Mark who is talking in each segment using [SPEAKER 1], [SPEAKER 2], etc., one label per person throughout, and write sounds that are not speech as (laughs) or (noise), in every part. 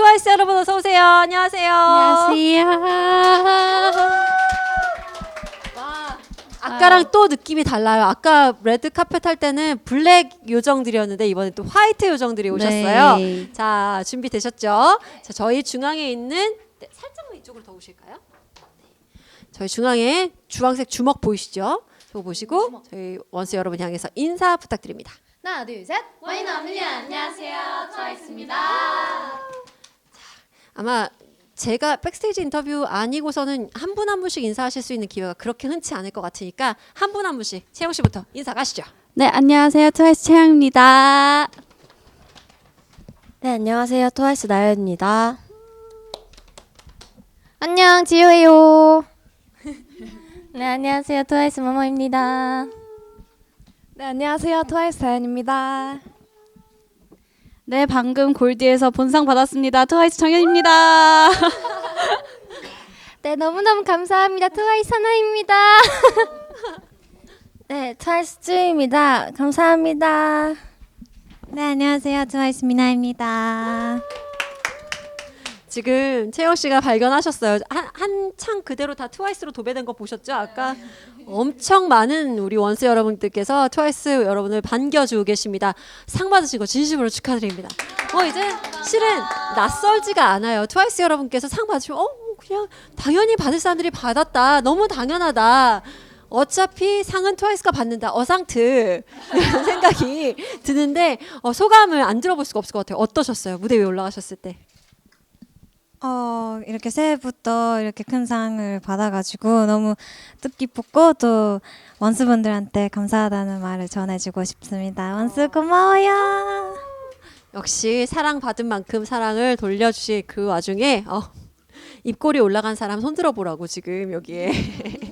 [SPEAKER 1] 트와이스 여러분 어서 오세요. 안녕하세요.
[SPEAKER 2] 안녕하세요.
[SPEAKER 1] 아까랑 또 느낌이 달라요. 아까 레드 카펫 할 때는 블랙 요정들이었는데 이번에 또 화이트 요정들이 오셨어요.
[SPEAKER 2] 네.
[SPEAKER 1] 자 준비 되셨죠? 자 저희 중앙에 있는 네, 살짝만 이쪽으로 더 오실까요? 네. 저희 중앙에 주황색 주먹 보이시죠? 저거 보시고 저희 원스 여러분 향해서 인사 부탁드립니다.
[SPEAKER 2] 하나, 둘, 셋.
[SPEAKER 3] 와인 어머니 안녕하세요. 트와이스입니다.
[SPEAKER 1] 아마 제가 백스테이지 인터뷰 아니고서는 한 분 한 분씩 인사하실 수 있는 기회가 그렇게 흔치 않을 것 같으니까 한 분 한 분씩 채영 씨부터 인사 가시죠.
[SPEAKER 2] 네, 안녕하세요. 트와이스 채영입니다.
[SPEAKER 3] 네 안녕하세요. 트와이스 나연입니다. 안녕 지효예요. (laughs) 네 안녕하세요. 트와이스 모모입니다.
[SPEAKER 4] 네, 안녕하세요. 트와이스 다현입니다.
[SPEAKER 2] 네, 방금 골디에서 본상 받았습니다. 트와이스 정현입니다. (laughs)
[SPEAKER 3] 네 너무너무 감사합니다. 트와이스 하나입니다. (laughs) 네 트와이스 쯔입니다. 감사합니다.
[SPEAKER 4] 네, 안녕하세요. 트와이스 미나입니다.
[SPEAKER 1] 지금 채영 씨가 발견하셨어요. 한, 한창 그대로 다 트와이스로 도배된 거 보셨죠? 아까 엄청 많은 우리 원스 여러분들께서 트와이스 여러분을 반겨주고 계십니다. 상 받으신 거 진심으로 축하드립니다. 어 이제 실은 낯설지가 않아요. 트와이스 여러분께서 상 받으시면 어 그냥 당연히 받을 사람들이 받았다. 너무 당연하다. 어차피 상은 트와이스가 받는다. 어상트 (laughs) 생각이 드는데 어, 소감을 안 들어볼 수가 없을 것 같아요. 어떠셨어요? 무대 위에 올라가셨을 때?
[SPEAKER 4] 어, 이렇게 새해부터 이렇게 큰 상을 받아가지고 너무 뜻깊었고 또 원수분들한테 감사하다는 말을 전해주고 싶습니다. 원수 고마워요.
[SPEAKER 1] 역시 사랑받은 만큼 사랑을 돌려주실 그 와중에 어, 입꼬리 올라간 사람 손들어 보라고 지금 여기에 (laughs)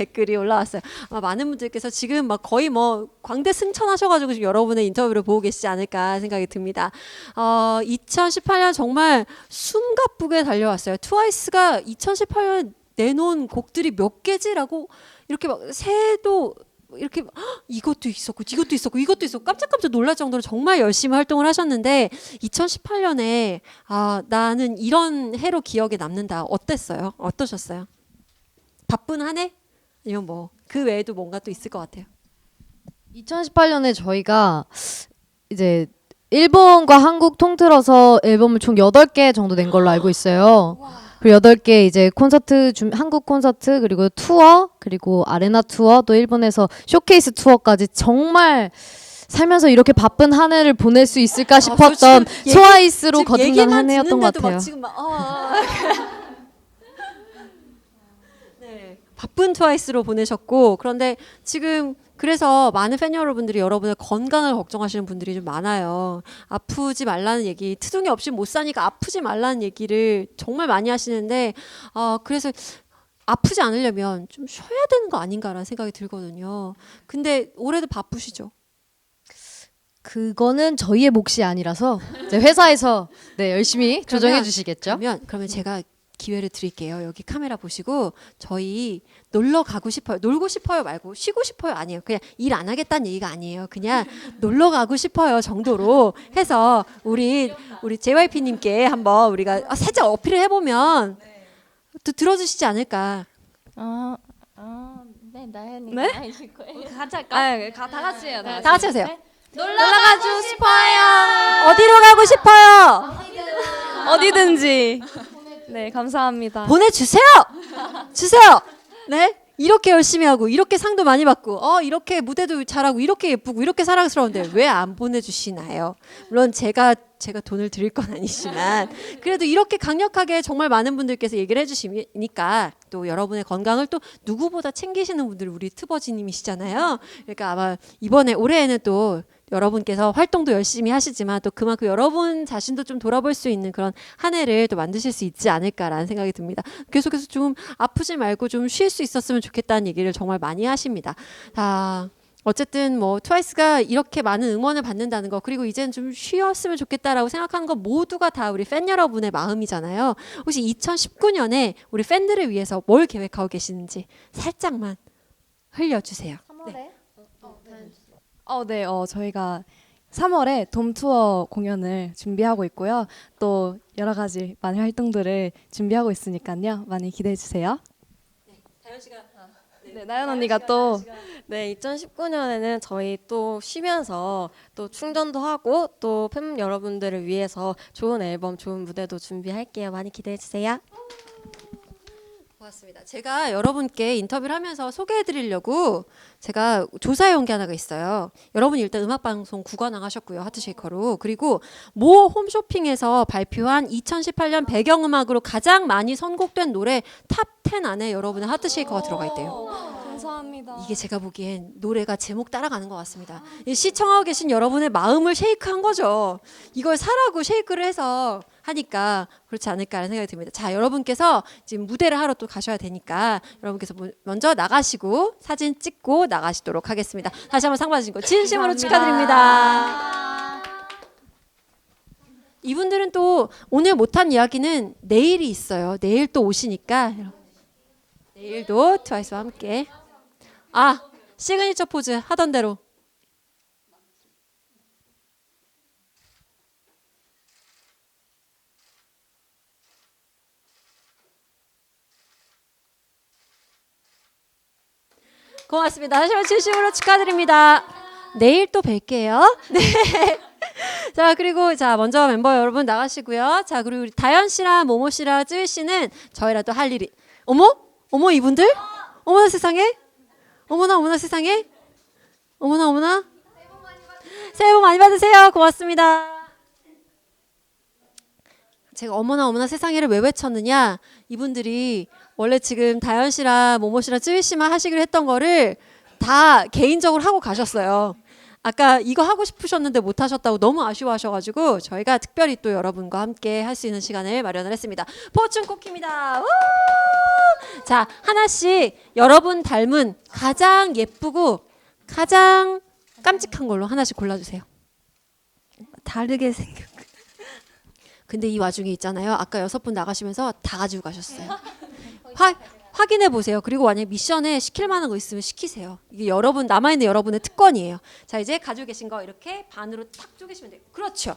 [SPEAKER 1] 댓글이 올라왔어요. 아마 많은 분들께서 지금 막 거의 뭐 광대 승천하셔가지고 지금 여러분의 인터뷰를 보고 계시지 않을까 생각이 듭니다. 어, 2018년 정말 숨가쁘게 달려왔어요. 트와이스가 2018년 내놓은 곡들이 몇 개지라고 이렇게 막 새도 이렇게 헉, 이것도 있었고 이것도 있었고 이것도 있었고 깜짝깜짝 놀랄 정도로 정말 열심히 활동을 하셨는데 2018년에 아 나는 이런 해로 기억에 남는다 어땠어요? 어떠셨어요? 바쁜 한 해? 아니면 뭐 그 외에도 뭔가 또 있을 것 같아요.
[SPEAKER 5] 2018년에 저희가 이제 일본과 한국 통틀어서 앨범을 총 8개 정도 낸 걸로 알고 있어요. (gasps) 그리고 8개 이제 콘서트 준 한국 콘서트 그리고 투어 그리고 아레나 투어 또 일본에서 쇼케이스 투어까지 정말 살면서 이렇게 바쁜 한 해를 보낼 수 있을까 싶었던
[SPEAKER 1] 저 지금 얘기- 지금
[SPEAKER 5] 거듭난
[SPEAKER 1] 얘기만
[SPEAKER 5] 한 해였던 것
[SPEAKER 1] 듣는데도 막
[SPEAKER 5] 같아요.
[SPEAKER 1] 지금 막, 어. 네, (laughs) 바쁜 트와이스로 보내셨고 그런데 지금 그래서 많은 팬 여러분들이 여러분의 건강을 걱정하시는 분들이 좀 많아요. 아프지 말라는 얘기, 트둥이 없이 못 사니까 아프지 말라는 얘기를 정말 많이 하시는데, 어, 그래서 아프지 않으려면 좀 쉬어야 되는 거 아닌가라는 생각이 들거든요. 근데 올해도 바쁘시죠?
[SPEAKER 5] 그거는 저희의 몫이 아니라서 이제 회사에서 네, 열심히 조정해 주시겠죠.
[SPEAKER 1] 그러면 그러면 제가 기회를 드릴게요. 여기 카메라 보시고 저희 놀러 가고 싶어요. 놀고 싶어요 말고 쉬고 싶어요 아니에요. 그냥 일 안 하겠다는 얘기가 아니에요. 그냥 (laughs) 놀러 가고 싶어요 정도로 해서 우리 우리 JYP 님께 한번 우리가 아, 살짝 어필을 해보면 또 들어주시지 않을까.
[SPEAKER 3] 어, 어, 네 나연이
[SPEAKER 4] 네?
[SPEAKER 3] 하실 거예요.
[SPEAKER 4] 같이 할까? 아, 가, 다 같이 해요.
[SPEAKER 1] 다 같이 하세요.
[SPEAKER 3] 놀러 가고 싶어요.
[SPEAKER 1] 어디로 가고 싶어요?
[SPEAKER 4] 어디든지. 네, 감사합니다.
[SPEAKER 1] 보내주세요. 주세요. 네. 이렇게 열심히 하고 이렇게 상도 많이 받고 어 이렇게 무대도 잘하고 이렇게 예쁘고 이렇게 사랑스러운데 왜 안 보내주시나요? 물론 제가 제가 돈을 드릴 건 아니지만 그래도 이렇게 강력하게 정말 많은 분들께서 얘기를 해주시니까 또 여러분의 건강을 또 누구보다 챙기시는 분들이 우리 트버지님이시잖아요. 그러니까 아마 이번에 올해에는 또 여러분께서 활동도 열심히 하시지만 또 그만큼 여러분 자신도 좀 돌아볼 수 있는 그런 한 해를 또 만드실 수 있지 않을까라는 생각이 듭니다. 계속해서 좀 아프지 말고 좀 쉴 수 있었으면 좋겠다는 얘기를 정말 많이 하십니다. 자, 어쨌든 뭐 트와이스가 이렇게 많은 응원을 받는다는 거 그리고 이제는 좀 쉬었으면 좋겠다라고 생각하는 거 모두가 다 우리 팬 여러분의 마음이잖아요. 혹시 2019년에 우리 팬들을 위해서 뭘 계획하고 계시는지 살짝만 흘려주세요. 네.
[SPEAKER 4] 어, 네. 어, 저희가
[SPEAKER 6] 3월에 돔 투어 공연을 준비하고 있고요. 또 여러 가지 많은 활동들을 준비하고 있으니까요. 많이 기대해 주세요. 네, 나연 언니가 또
[SPEAKER 3] 네, 2019년에는 저희 또 쉬면서 또 충전도 하고 또 팬 여러분들을 위해서 좋은 앨범, 좋은 무대도 준비할게요. 많이 기대해 주세요.
[SPEAKER 1] 고맙습니다. 제가 여러분께 인터뷰를 하면서 소개해 드리려고 제가 조사해 온 게 하나가 있어요. 여러분이 일단 음악 방송 구관왕 하셨고요. 하트쉐이커로. 그리고 모 홈쇼핑에서 발표한 2018년 배경 음악으로 가장 많이 선곡된 노래 탑 10 안에 여러분의 하트쉐이커가 들어가 있대요.
[SPEAKER 6] 감사합니다.
[SPEAKER 1] 이게 제가 보기엔 노래가 제목 따라가는 것 같습니다. 이 시청하고 계신 여러분의 마음을 쉐이크한 거죠. 이걸 사라고 쉐이크를 해서 하니까 그렇지 않을까라는 생각이 듭니다. 자, 여러분께서 지금 무대를 하러 또 가셔야 되니까 여러분께서 mo- 먼저 나가시고 사진 찍고 나가시도록 하겠습니다. 다시 한번 상 받으신 거 진심으로 축하드립니다. 이분들은 또 오늘 못한 이야기는 내일이 있어요. 내일 또 오시니까 내일도 트와이스와 함께 아 시그니처 포즈 하던 대로 고맙습니다. 다시 한번 진심으로 축하드립니다. 내일 또 뵐게요. (laughs) 네. 자 그리고 자 먼저 멤버 여러분 나가시고요. 자 그리고 우리 다현 씨랑 모모 씨랑 쯔위 씨는 저희랑 또 할 일이 어머 어머 이분들 어머나 세상에 어머나 어머나 세상에 어머나 어머나 새해 복 많이 받으세요. 고맙습니다. 제가 어머나 어머나 세상에를 왜 외쳤느냐 이분들이 원래 지금 다현 씨랑 모모 씨랑 쯔위 씨만 하시기로 했던 거를 다 개인적으로 하고 가셨어요. 아까 이거 하고 싶으셨는데 못 하셨다고 너무 아쉬워하셔가지고 저희가 특별히 또 여러분과 함께 할 수 있는 시간을 마련을 했습니다. 포춘 쿠키입니다. 우! 자 하나씩 여러분 닮은 가장 예쁘고 가장 깜찍한 걸로 하나씩 골라주세요.
[SPEAKER 3] 다르게 생겨.
[SPEAKER 1] 근데 이 와중에 있잖아요. 아까 여섯 분 나가시면서 다 가지고 가셨어요. (laughs) 화, 확인해 보세요. 그리고 만약 미션에 시킬 만한 거 있으면 시키세요. 이게 여러분 남아 있는 여러분의 특권이에요. 자 이제 가지고 계신 거 이렇게 반으로 딱 쪼개시면 돼요. 그렇죠.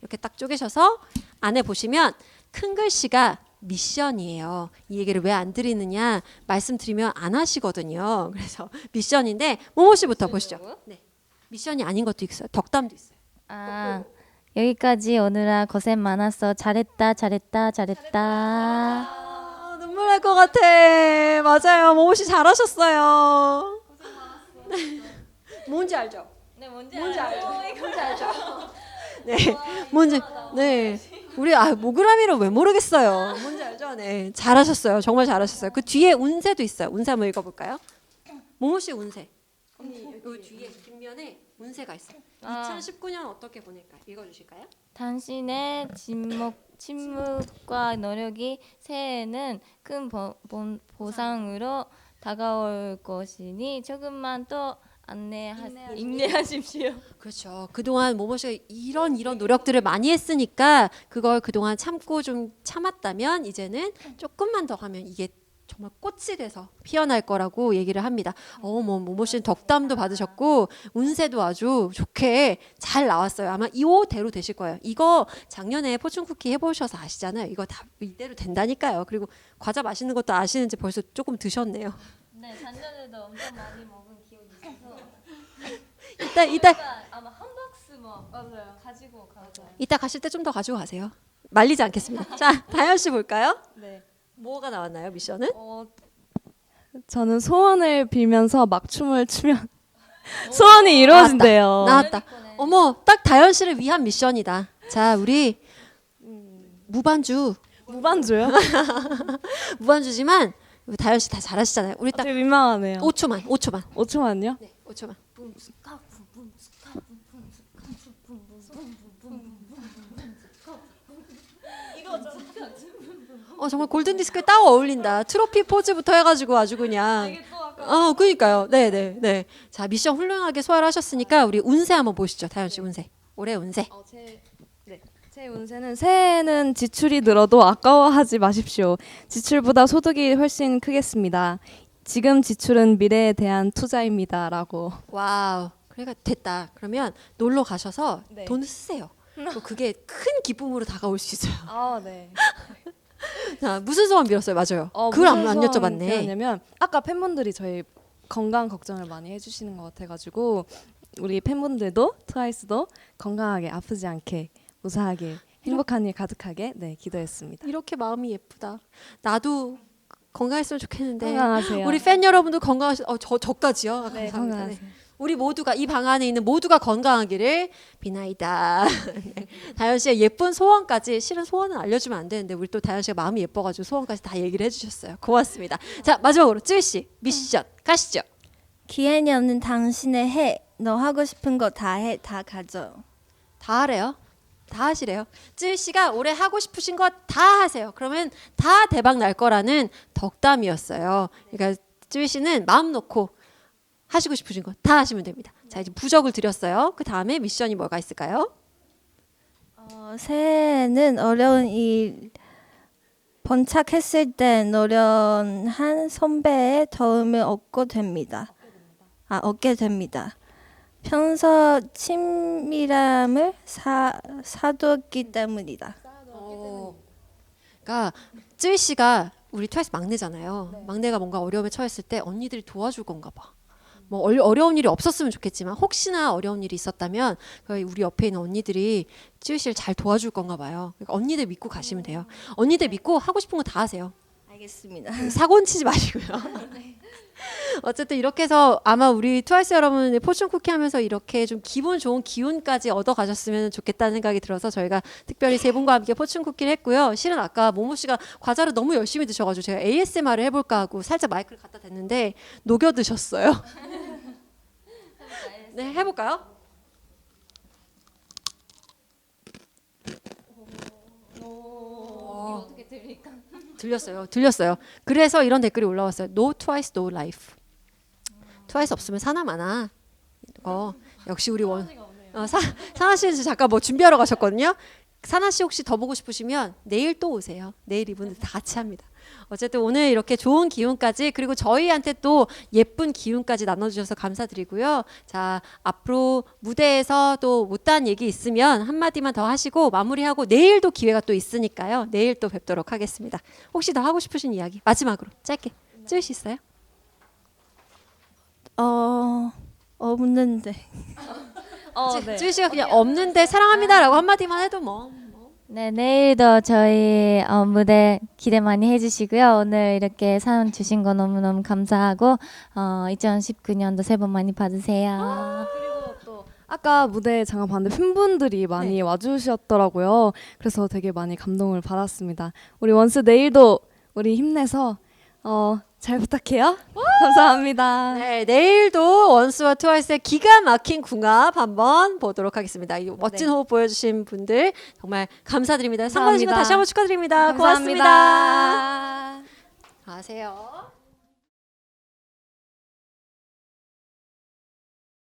[SPEAKER 1] 이렇게 딱 쪼개셔서 안에 보시면 큰 글씨가 미션이에요. 이 얘기를 왜 안 드리느냐 말씀드리면 안 하시거든요. 그래서 (laughs) 미션인데 모모 씨부터 보시죠. 네. 미션이 아닌 것도 있어요. 덕담도 있어요.
[SPEAKER 3] 아, 여기까지 오느라 고생 많았어. 잘했다, 잘했다, 잘했다.
[SPEAKER 1] 아, 눈물 날 것 같아. 맞아요. 모모 씨 잘하셨어요. 뭔지 알죠?
[SPEAKER 3] 네, 뭔지,
[SPEAKER 1] 뭔지 알죠? 뭔지 알죠? 네, 뭔지 네. 우리 아 모그라미를 왜 모르겠어요. 뭔지 알죠? 네, 잘하셨어요. 정말 잘하셨어요. 그 뒤에 운세도 있어요. 운세 한번 읽어볼까요? 모모 씨 운세. 언니 요 뒤에 뒷면에 운세가 있어요. 2019년 어떻게 보낼까? 읽어주실까요?
[SPEAKER 3] 당신의 침묵, 침묵과 노력이 새해에는 큰 보, 본- 보상으로 다가올 것이니 조금만 또 안내하, 인내하십시오.
[SPEAKER 1] 그렇죠. 그동안 모모 씨가 이런 이런 노력들을 많이 했으니까 그걸 그동안 참고 좀 참았다면 이제는 조금만 더 하면 이게 정말 꽃이 돼서 피어날 거라고 얘기를 합니다. 어, 뭐 모모 씨는 덕담도 받으셨고 운세도 아주 좋게 잘 나왔어요. 아마 이대로 되실 거예요. 이거 작년에 포춘 쿠키 해보셔서 아시잖아요. 이거 다 이대로 된다니까요. 그리고 과자 맛있는 것도 아시는지 벌써 조금 드셨네요.
[SPEAKER 3] 네, 작년에도 엄청 많이 먹은 기억이 있어서 (laughs)
[SPEAKER 1] 이따 이따
[SPEAKER 3] 아마 한 박스 뭐 맞아요. 가지고 가서
[SPEAKER 1] 이따 가실 때 좀 더 가지고 가세요. 말리지 않겠습니다. 자, 다현 씨 볼까요?
[SPEAKER 6] 네.
[SPEAKER 1] 뭐가 나왔나요, 미션은?
[SPEAKER 6] 어, 저는 소원을 빌면서 막춤을 추면 소원이 이루어진대요.
[SPEAKER 1] 나왔다. 어머, 딱 다현 씨를 위한 미션이다. 자, 우리 무반주,
[SPEAKER 6] 무반주요? (laughs)
[SPEAKER 1] 무반주지만 다현 씨 다 잘하시잖아요. 우리 딱
[SPEAKER 6] 되게 민망하네요.
[SPEAKER 1] 5초만, 5초만.
[SPEAKER 6] 5초만요?
[SPEAKER 1] 네, 5초만. 어 정말 골든 디스크에 딱 어울린다. 트로피 포즈부터 해가지고 아주 그냥. 어, 그니까요. 네, 네, 네. 자, 미션 훌륭하게 소화를 하셨으니까 우리 운세 한번 보시죠. 다현 씨 운세. 올해 운세.
[SPEAKER 6] 어, 제, 네. 제 운세는 새해에는 지출이 늘어도 아까워하지 마십시오. 지출보다 소득이 훨씬 크겠습니다. 지금 지출은 미래에 대한 투자입니다라고.
[SPEAKER 1] 와우. 그래가 됐다. 그러면 놀러 가셔서
[SPEAKER 6] 네.
[SPEAKER 1] 돈을 쓰세요. (laughs) 또 그게 큰 기쁨으로 다가올 수 있어요.
[SPEAKER 6] 아, 네.
[SPEAKER 1] 자, 무슨 소원 빌었어요? 맞아요.
[SPEAKER 6] 어,
[SPEAKER 1] 그걸 안, 여쭤봤네.
[SPEAKER 6] 빌었냐면 아까 팬분들이 저희 건강 걱정을 많이 해주시는 것 같아가지고 우리 팬분들도 트와이스도 건강하게 아프지 않게 무사하게 행복한 일 가득하게 네 기도했습니다.
[SPEAKER 1] 이렇게 마음이 예쁘다. 나도 건강했으면 좋겠는데
[SPEAKER 6] 건강하세요.
[SPEAKER 1] 우리 팬 여러분도 건강하시. 어 저 저까지요. 아,
[SPEAKER 6] 네,
[SPEAKER 1] 감사합니다.
[SPEAKER 6] 건강하세요.
[SPEAKER 1] 네. 우리 모두가 이 방 안에 있는 모두가 건강하기를 비나이다. (laughs) 네. 다현 씨의 예쁜 소원까지 실은 소원은 알려주면 안 되는데 우리 또 다현 씨가 마음이 예뻐가지고 소원까지 다 얘기를 해주셨어요. 고맙습니다. 자 마지막으로 쯔위 씨 미션 가시죠.
[SPEAKER 4] 기한이 없는 당신의 해. 너 하고 싶은 거 다 해. 다 가져.
[SPEAKER 1] 다 하래요. 다 하시래요. 쯔위 씨가 올해 하고 싶으신 거 다 하세요. 그러면 다 대박 날 거라는 덕담이었어요. 그러니까 쯔위 씨는 마음 놓고 하시고 싶으신 거 다 하시면 됩니다. 자 이제 부적을 드렸어요. 그 다음에 미션이 뭐가 있을까요?
[SPEAKER 4] 어, 새해는 어려운 일 번착했을 때 노련한 선배의 도움을 얻고 됩니다. 아, 얻게 됩니다. 평소 친밀함을 사, 사두었기 때문이다.
[SPEAKER 1] 그러니까 쯔위 씨가 우리 트와이스 막내잖아요. 막내가 뭔가 어려움에 처했을 때 언니들이 도와줄 건가 봐. 뭐 어려, 어려운 일이 없었으면 좋겠지만 혹시나 어려운 일이 있었다면 그 우리 옆에 있는 언니들이 쯔위 씨를 잘 도와줄 건가 봐요. 그러니까 언니들 믿고 가시면 돼요. 언니들 믿고 하고 싶은 거 다 하세요.
[SPEAKER 4] 알겠습니다.
[SPEAKER 1] 사고는 치지 마시고요. (laughs) 어쨌든 이렇게 해서 아마 우리 트와이스 여러분 포춘 쿠키 하면서 이렇게 좀 기분 좋은 기운까지 얻어 가셨으면 좋겠다는 생각이 들어서 저희가 특별히 세 분과 함께 포춘 쿠키를 했고요. 실은 아까 모모 씨가 과자를 너무 열심히 드셔가지고 제가 ASMR을 해볼까 하고 살짝 마이크를 갖다 댔는데 녹여 드셨어요. (laughs) 네, 해볼까요? 들렸어요. 들렸어요. 그래서 이런 댓글이 올라왔어요. No twice, no life. 트와이스 없으면 사나 마나. 어, 역시 우리 원. 어, 사, 사나 씨 잠깐 뭐 준비하러 가셨거든요. 사나 씨 혹시 더 보고 싶으시면 내일 또 오세요. 내일 이분들 다 같이 합니다. 어쨌든 오늘 이렇게 좋은 기운까지 그리고 저희한테 또 예쁜 기운까지 나눠주셔서 감사드리고요. 자 앞으로 무대에서 또 못다한 얘기 있으면 한 마디만 더 하시고 마무리하고 내일도 기회가 또 있으니까요. 내일 또 뵙도록 하겠습니다. 혹시 더 하고 싶으신 이야기 마지막으로 짧게 찔수 있어요?
[SPEAKER 4] 어, 없는데. (laughs)
[SPEAKER 6] 어, 네.
[SPEAKER 1] 쯔 씨가 그냥 없는데 사랑합니다라고 한마디만 해도 뭐.
[SPEAKER 7] 네, 내일도 저희 어, 무대 기대 많이 해주시고요. 오늘 이렇게 사연 주신 거 너무너무 감사하고 어, 2019년도 새해 복 많이 받으세요.
[SPEAKER 6] 그리고 또 아까 무대 잠깐 봤는데 팬분들이 많이
[SPEAKER 1] 네.
[SPEAKER 6] 와주셨더라고요. 그래서 되게 많이 감동을 받았습니다. 우리 원스 내일도 우리 힘내서 어, 잘 부탁해요. 감사합니다.
[SPEAKER 1] 네, 내일도 원스와 트와이스의 기가 막힌 궁합 한번 보도록 하겠습니다. 이 멋진 호흡 보여주신 분들 정말 감사드립니다. 상 받으신 거. 다시 한번 축하드립니다. 고맙습니다.
[SPEAKER 6] 감사합니다.
[SPEAKER 1] 가세요.